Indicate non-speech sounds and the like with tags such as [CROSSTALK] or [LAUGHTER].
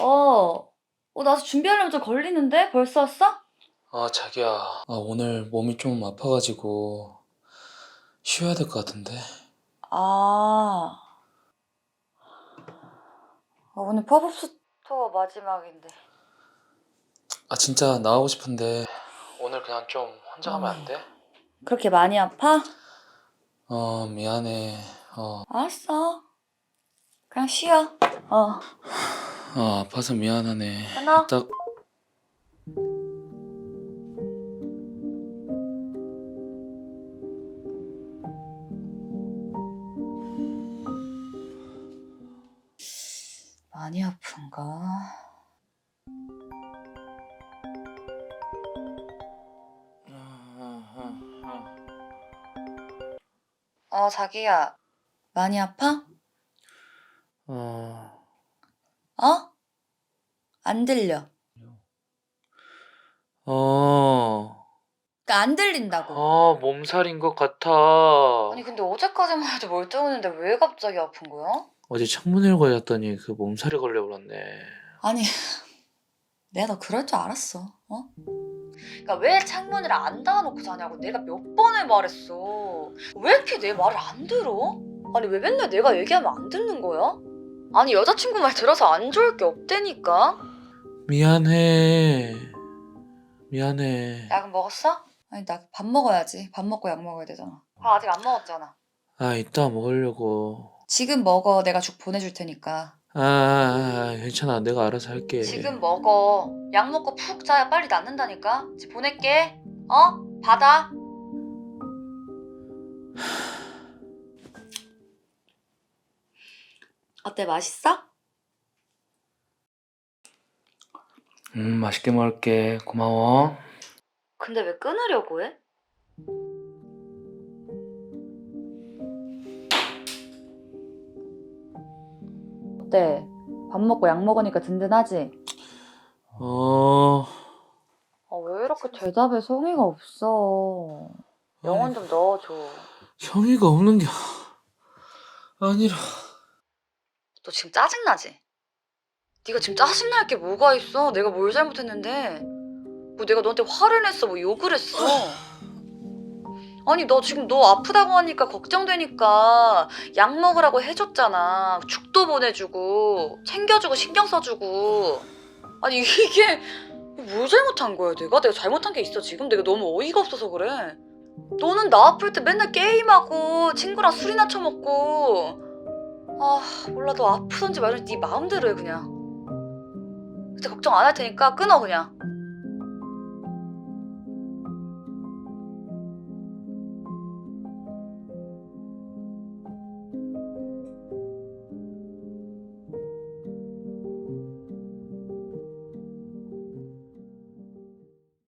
어, 어, 나도 준비하려면 좀 걸리는데? 벌써 왔어? 아, 자기야. 아, 오늘 몸이 좀 아파가지고 쉬어야 될 것 같은데. 아. 아, 오늘 팝업 스토어 마지막인데. 아, 진짜 나가고 싶은데 오늘 그냥 좀 혼자 가면 안 돼? 그렇게 많이 아파? 어, 미안해. 어, 알았어. 그냥 쉬어. 어. 어 아파서 미안하네. 끊어. 딱 많이 아픈가? 어, 자기야. 많이 아파? 어, 어? 안 들려. 어, 그러니까 안 들린다고. 어, 몸살인 것 같아. 아니 근데 어제까지만 해도 멀쩡했는데 왜 갑자기 아픈 거야? 어제 창문을 걸렸더니 그 몸살이 걸려 버렸네. 아니 [LAUGHS] 내가 너 그럴 줄 알았어 어? 그러니까 왜 창문을 안 닫아놓고 자냐고 내가 몇 번을 말했어 왜 이렇게 내 말을 안 들어? 아니 왜 맨날 내가 얘기하면 안 듣는 거야? 아니 여자친구 말 들어서 안 좋을 게 없다니까 미안해. 미안해. 약은 먹었어? 아니 나 밥 먹어야지 밥 먹고 약 먹어야 되잖아 밥 아직 안 먹었잖아 아, 이따 먹으려고. 지금 먹어 내가 죽 보내줄 테니까 아, 아, 아, 괜찮아. 내가 알아서 할게. 지금 먹어. 약 먹고 푹 자야 빨리 낫는다니까. 이제 보낼게. 어? 받아. 어때? 맛있어? 음, 맛있게 먹을게. 고마워. 근데 왜 끊으려고 해? 어때? 밥 먹고 약 먹으니까 든든하지? 어, 아, 왜 이렇게 대답에 성의가 없어? 영혼 좀 넣어줘. 성의가 없는 게 아니라. 너 지금 짜증나지? 네가 지금 짜증날 게 뭐가 있어? 내가 뭘 잘못했는데? 뭐 내가 너한테 화를 냈어? 뭐 욕을 했어? 아니 너 지금 너 아프다고 하니까 걱정되니까 약 먹으라고 해줬잖아. 죽도 보내주고 챙겨주고 신경 써주고. 아니 이게 뭘 잘못한 거야 내가? 내가 잘못한 게 있어 지금? 내가 너무 어이가 없어서 그래. 너는 나 아플 때 맨날 게임하고 친구랑 술이나 처먹고 아 몰라 너 아프던지 말든지 네 마음대로 해 그냥. 걱정 안 할 테니까 끊어 그냥.